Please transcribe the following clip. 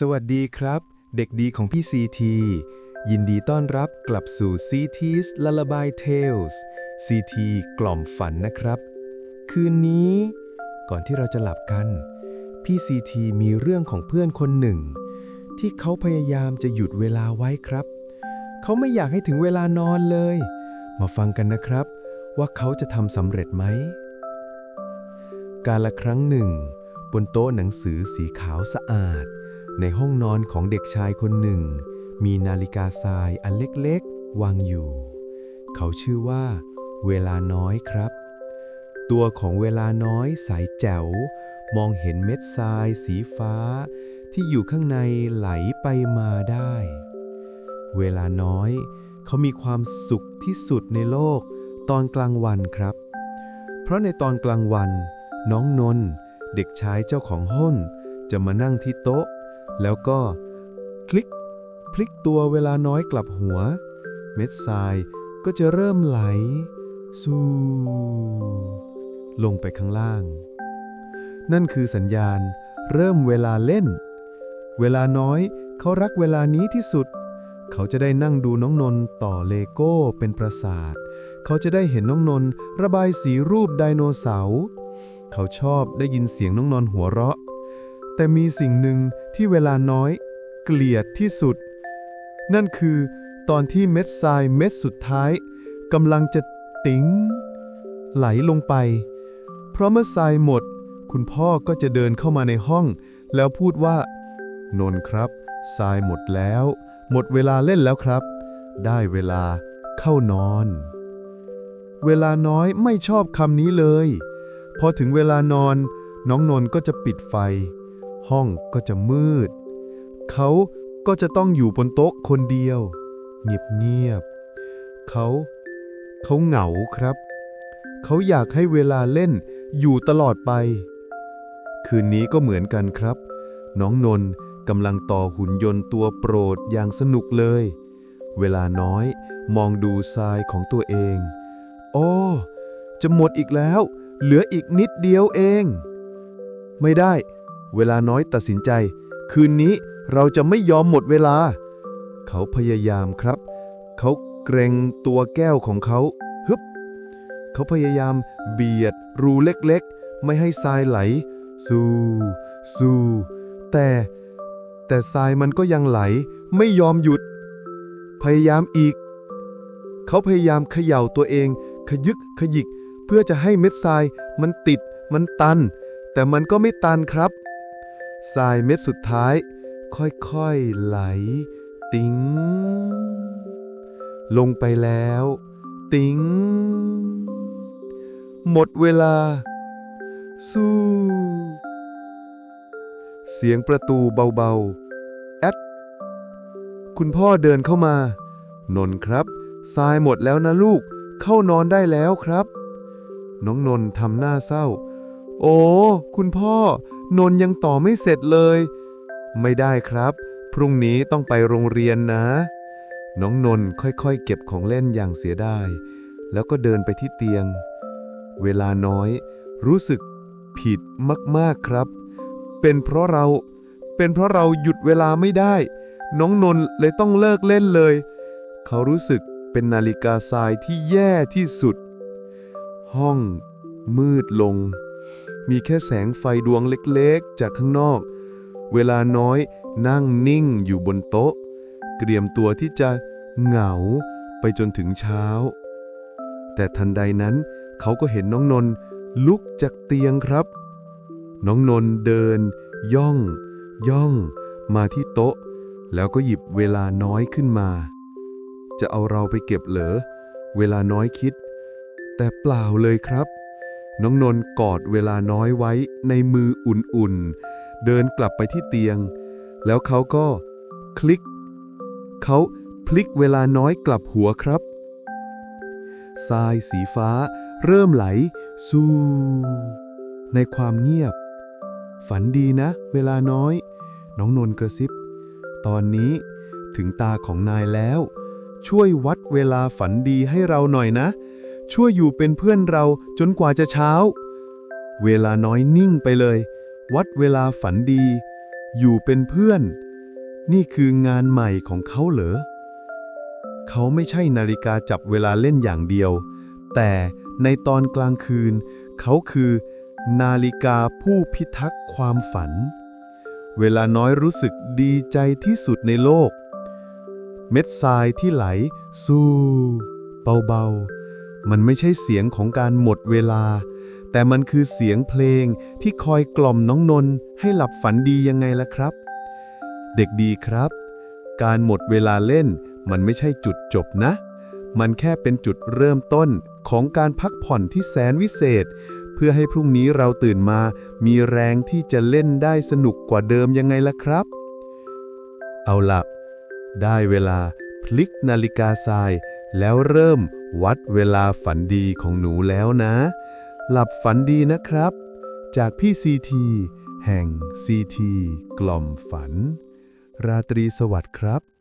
สวัสดีครับ เด็กดีของพี่ซีทียินดีต้อนรับกลับสู่ CT's Lullaby Tales CT กล่อมฝันนะครับ คืนนี้ ก่อนที่เราจะหลับกัน พี่ซีทีมีเรื่องของเพื่อนคนหนึ่ง ที่เขาพยายามจะหยุดเวลาไว้ครับ เขาไม่อยากให้ถึงเวลานอนเลย มาฟังกันนะครับ ว่าเขาจะทำสำเร็จไหม การละครั้งหนึ่ง บนโต๊ะหนังสือสีขาวสะอาด ในห้องนอนของเด็กชายคนหนึ่ง มีนาฬิกาทรายอันเล็กๆ วางอยู่ เขาชื่อว่า เวลาน้อยครับ ตัวของเวลาน้อยใสแจ๋ว มองเห็นเม็ดทรายสีฟ้า ที่อยู่ข้างในไหลไปมาได้ เวลาน้อย เขามีความสุขที่สุดในโลกตอนกลางวันครับ เพราะในตอนกลางวัน น้องนนท์เด็กชายเจ้าของห้องจะมานั่งที่โต๊ะ แล้วก็ คลิก พลิกตัวเวลาน้อยกลับหัว เม็ดทรายก็จะเริ่มไหล สู่ลงไปข้างล่าง นั่นคือสัญญาณ เริ่มเวลาเล่น เวลาน้อยเขารักเวลานี้ที่สุด เขาจะได้นั่งดูน้องนนท์ต่อเลโก้เป็นปราสาท เขาจะได้เห็นน้องนนท์ระบายสีรูปไดโนเสาร์ เขาชอบได้ยินเสียงน้องนนท์หัวเราะ แต่มีสิ่งหนึ่งที่เวลาน้อย เกลียดที่สุด นั่นคือตอนที่เม็ดทรายเม็ดสุดท้ายกำลังจะติ๋งไหลลงไป เพราะเมื่อทรายหมด คุณพ่อก็จะเดินเข้ามาในห้อง แล้วพูดว่า นนครับ ทรายหมดแล้ว หมดเวลาเล่นแล้วครับ ได้เวลาเข้านอน เวลาน้อยไม่ชอบคำนี้เลย พอถึงเวลานอน น้องนนก็จะปิดไฟ ห้องก็จะมืด เขาก็จะต้องอยู่บนโต๊ะคนเดียว เงียบๆเขา เขาเหงาครับ เขาอยากให้เวลาเล่นอยู่ตลอดไป คืนนี้ก็เหมือนกันครับ น้องนนท์กำลังต่อหุ่นยนต์ตัวโปรดอย่างสนุกเลย เวลาน้อยมองดูทรายของตัวเอง โอ้จะหมดอีกแล้ว เหลืออีกนิดเดียวเอง ไม่ได้ เวลาน้อยตัดสินใจ คืนนี้เราจะไม่ยอมหมดเวลา เขาพยายามครับ เขาเกรงตัวแก้วของเขาฮึบเขาพยายามเบียด รูเล็กๆ ไม่ให้ทรายไหล สู่สู่แต่แต่ทรายมันก็ยังไหล ไม่ยอมหยุด พยายามอีก เขาพยายามเขย่าตัวเอง ขยึกขยิก เพื่อจะให้เม็ดทรายมันติด มันตัน แต่มันก็ไม่ตันครับ ทรายเม็ดสุดท้าย ค่อยๆไหล ติ๋งลงไปแล้ว ติ๋งหมดเวลา สู้ เสียงประตูเบาๆ แอด คุณพ่อเดินเข้ามา นนท์ครับ ทรายหมดแล้วนะลูก เข้านอนได้แล้วครับ น้องนนท์ทำหน้าเศร้า โอ้ คุณพ่อ นนท์ยังต่อไม่เสร็จเลย ไม่ได้ครับ พรุ่งนี้ต้องไปโรงเรียนนะ น้องนนท์ค่อยๆ เก็บของเล่นอย่างเสียดาย แล้วก็เดินไปที่เตียง เวลาน้อย รู้สึกผิดมากๆครับ เป็นเพราะเรา เป็นเพราะเราหยุดเวลาไม่ได้ น้องนนท์เลยต้องเลิกเล่นเลย เขารู้สึกเป็นนาฬิกาทรายที่แย่ที่สุด ห้องมืดลง มีแค่แสงไฟดวงเล็กๆ จากข้างนอก เวลาน้อยนั่งนิ่งอยู่บนโต๊ะ เตรียมตัวที่จะเหงาไปจนถึงเช้า แต่ทันใดนั้นเขาก็เห็นน้องนนท์ลุกจากเตียงครับ น้องนนท์เดิน ย่อง ย่อง มาที่โต๊ะ แล้วก็หยิบเวลาน้อยขึ้นมา จะเอาเราไปเก็บเหรอเวลาน้อยคิด แต่เปล่าเลยครับ น้องนนท์กอดเวลาน้อยไว้ในมืออุ่นๆ เดินกลับไปที่เตียง แล้วเขาก็คลิก เขาพลิกเวลาน้อยกลับหัวครับ ทรายสีฟ้าเริ่มไหล สู่ในความเงียบ ฝันดีนะ เวลาน้อย น้องนนท์กระซิบ ตอนนี้ถึงตาของนายแล้ว ช่วยวัดเวลาฝันดีให้เราหน่อยนะ ช่วยอยู่เป็นเพื่อนเราจนกว่าจะเช้า เวลาน้อยนิ่งไปเลย วัดเวลาฝันดี อยู่เป็นเพื่อน นี่คืองานใหม่ของเขาเหรอ เขาไม่ใช่นาฬิกาจับเวลาเล่นอย่างเดียว แต่ในตอนกลางคืน เขาคือ นาฬิกาผู้พิทักษ์ความฝัน เวลาน้อยรู้สึกดีใจที่สุดในโลก เม็ดทรายที่ไหล สู้เบาๆ มันไม่ใช่เสียงของการหมดเวลา แต่มันคือเสียงเพลงที่คอยกล่อมน้องนนท์ให้หลับฝันดียังไงล่ะครับ เด็กดีครับ การหมดเวลาเล่น มันไม่ใช่จุดจบนะ มันแค่เป็นจุดเริ่มต้นของการพักผ่อนที่แสนวิเศษ เพื่อให้พรุ่งนี้เราตื่นมา มีแรงที่จะเล่นได้สนุกกว่าเดิมยังไงล่ะครับ เอาล่ะได้เวลาพลิกนาฬิกาทรายแล้วเริ่ม วัดเวลาฝันดีของหนูแล้วนะ หลับฝันดีนะครับ จากพี่ซีทีแห่งซีทีกล่อมฝัน ราตรีสวัสดิ์ครับ